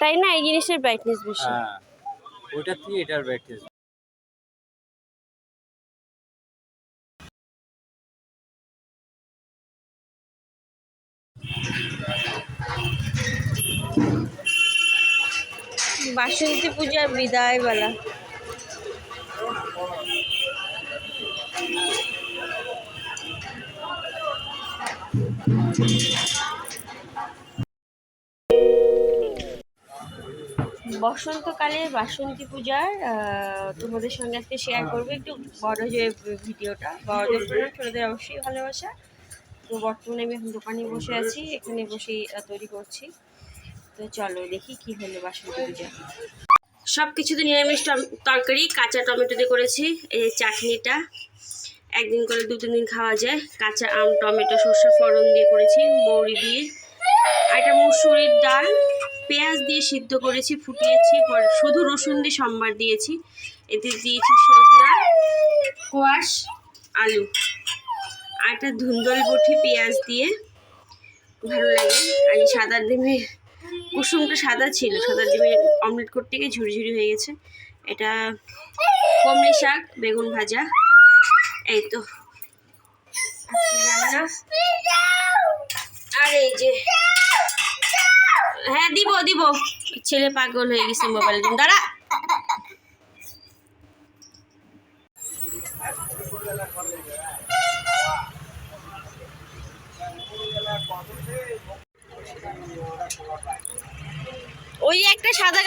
তাই না? এই জিনিসের ব্রাইটনেস বেশি। হ্যাঁ। ওইটার থেকে এটার ব্রাইটনেস বাসন্তী পূজার বিদায় বেলা বসন্তকালে বাসন্তী পূজার তোমাদের সঙ্গে আজকে শেয়ার করব একটু বড় যে ভিডিওটা। বড়দের জন্য, ছোটদের অবশ্যই ভালোবাসা। তো বর্তমানে আমি এখন দোকানে বসে আছি, এখানে বসেই তৈরি করছি। তো চলো দেখি কি হলো বাসন্তী পূজা। সব কিছুতে নিরামিষ তরকারি, কাঁচা টমেটো দিয়ে করেছি, এই চাটনিটা। একদিন করে দু তিন দিন খাওয়া যায়। কাঁচা আম, টমেটো, সর্ষে ফোড়ন দিয়ে করেছি, মৌরি দিয়ে আর এটা মুসুরির ডাল পেঁয়াজ দিয়ে সিদ্ধ করেছি, ফুটিয়েছি শুধু রসুন দিয়ে সম্বার দিয়েছি। এতে দিয়েছি সজনা কোয়াশ আলু। আর একটা ধুন্দল বটি পেঁয়াজ দিয়ে। ভালো লাগে। আর সাদা ডিমের কুসুমটা সাদা ছিল, সাদা ডিমের অমলেট করতে গিয়ে ঝুড়ি ঝুড়ি হয়ে গেছে। এটা কমলি শাক, বেগুন ভাজা। এই তো। রান্না। দিব দিব। ছেলে পাগল হয়ে গেছে মোবাইল দাঁড়া। ওই একটা সাদা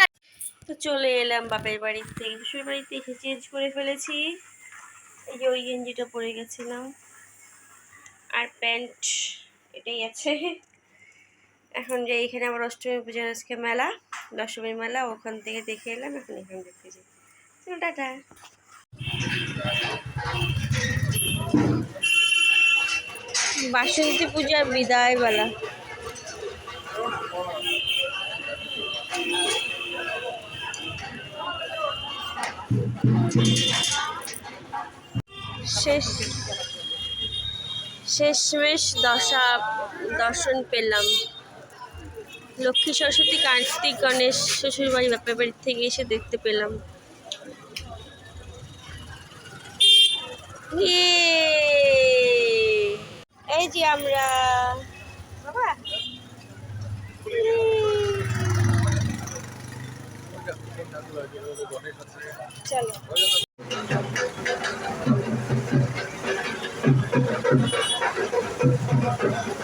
তো চলে এলাম বাপের বাড়ির থেকে শ্বশুর বাড়িতে এসে চেঞ্জ করে ফেলেছি। এই যে ওই গেঞ্জিটা পরে গেছিলাম। আর প্যান্ট এটাই আছে। এখন যে এইখানে আবার অষ্টমী পূজার আজকে মেলা দশমীর মেলা, ওখান থেকে দেখে এলাম, এখন এখানে দেখতে যাই টাটা। বাসন্তী পূজার বিদায় বেলা। শেষ, শেষমেশ দশা, দর্শন পেলাম। লক্ষ্মী সরস্বতী, কার্তিক, গণেশ শ্বশুর বাড়ি বাপের বাড়ির থেকে এসে দেখতে পেলাম। ইয়ে! এই যে আমরা। বাবা। চলো ইয়ে!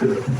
ইয়ে পাশে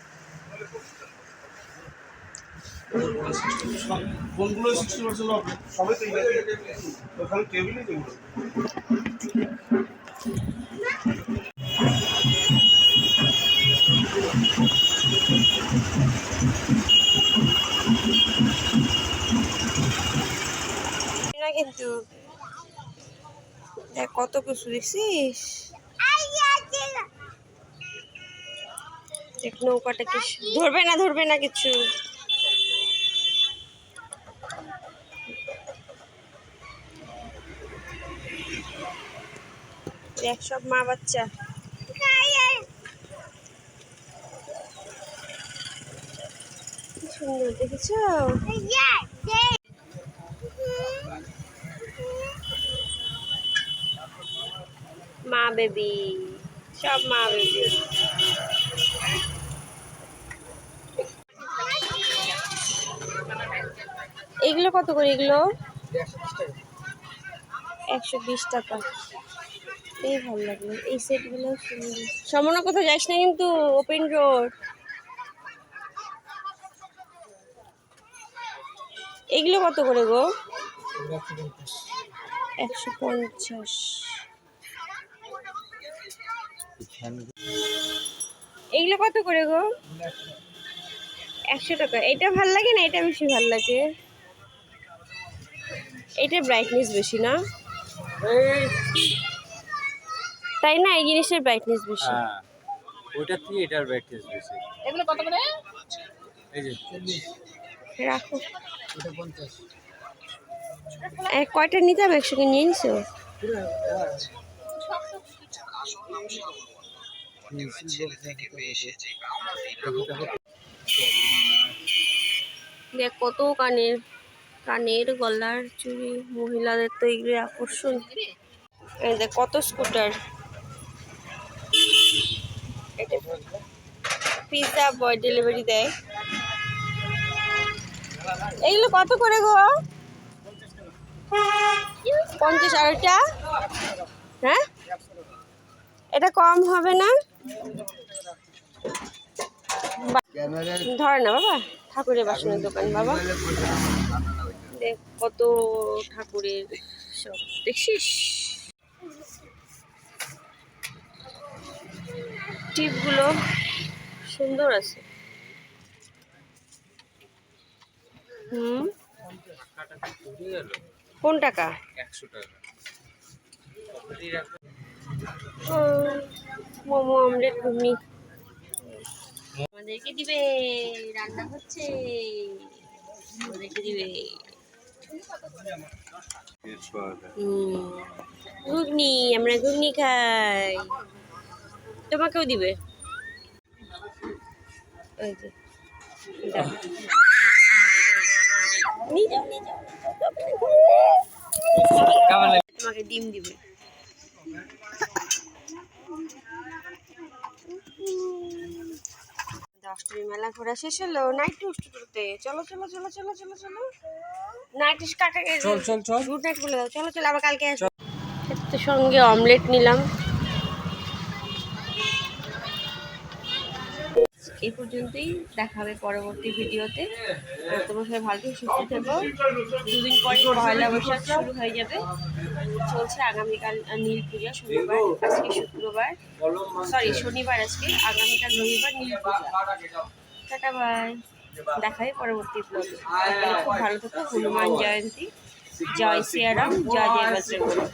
কোনগুলো সিক্সটি পার্সেন্ট অফ তো ওখানে টেবিলই যেগুলো কিন্তু। দেখ, কত কিছু দেখছিস? দেখ নৌকাটা কি ধরবে না ধরবে না কিছু। দেখ, সব মা বাচ্চা। সুন্দর, দেখেছ? মা বেবি, সব মা বেবি। এগুলো কত করে এগুলো? একশো বিশ টাকা। এই ভালো লাগল এই সেটগুলো সমনা কোথাও যাস না কিন্তু ওপেন রোড এগুলো কত করে গো? একশো পঞ্চাশ। এগুলো কত করে গো? একশো টাকা। এটা ভালো লাগে না? এটা বেশি ভালো লাগে। এটা ব্রাইটনেস বেশি না? তাই না? এই জিনিসের ব্রাইটনেস বেশি। হ্যাঁ। ওইটার থেকে এটার ব্রাইটনেস বেশি। এগুলো কত করে? এই যে। রাখো। এ, কয়টা নিতাম? একসঙ্গে নিয়ে নিছো? দেখ কত কানের কানের গলার চুড়ি মহিলাদের তো এগুলো আকর্ষণ। এই দেখ কত স্কুটার পিৎজা বয় ডেলিভারি দেয়। এগুলো কত করে গো? পঞ্চাশ আর এটা হ্যাঁ? এটা কম হবে না? ধরে না বাবা, ঠাকুরের বাসনের দোকান বাবা। দেখ কত ঠাকুরের সব। দেখছিস টিপগুলো সুন্দর আছে। হুম? কোন টাকা? মোমো, অমলেট, ঘুগনি। আমাদেরকে দিবে, রান্না হচ্ছে। আমাদেরকে দিবে। ঘুগনি, আমরা ঘুগনি খাই। তোমাকেও দিবে। ওই যে, তোমাকে ডিম দিবে। দশটার মেলা ঘোরা শেষ হলো নাইট টুতে চলো চলো চলো চলো চলো চলো। নাইট কাকাকে চল চল চল। গুড নাইট বলে দাও। চলো চলো আবার কালকে আসব। তো সঙ্গে অমলেট নিলাম। এই পর্যন্তই। দেখা হবে পরবর্তী ভিডিওতে। তোমরা সবাই ভালো থেকে, সুস্থ থাকো। দুদিন পরে পয়লা বৈশাখ শুরু হয়ে যাবে। চলছে আগামীকাল নীল পূজা, শনিবার, আজকে শুক্রবার। সরি শনিবার আজকে, আগামীকাল রবিবার নীল পূজা। টাটা বাই দেখা হবে পরবর্তী ব্লগে খুব ভালো থেকো, হনুমান জয়ন্তী, জয় সিয়ারাম জয় জয় বজরঙ্গবলী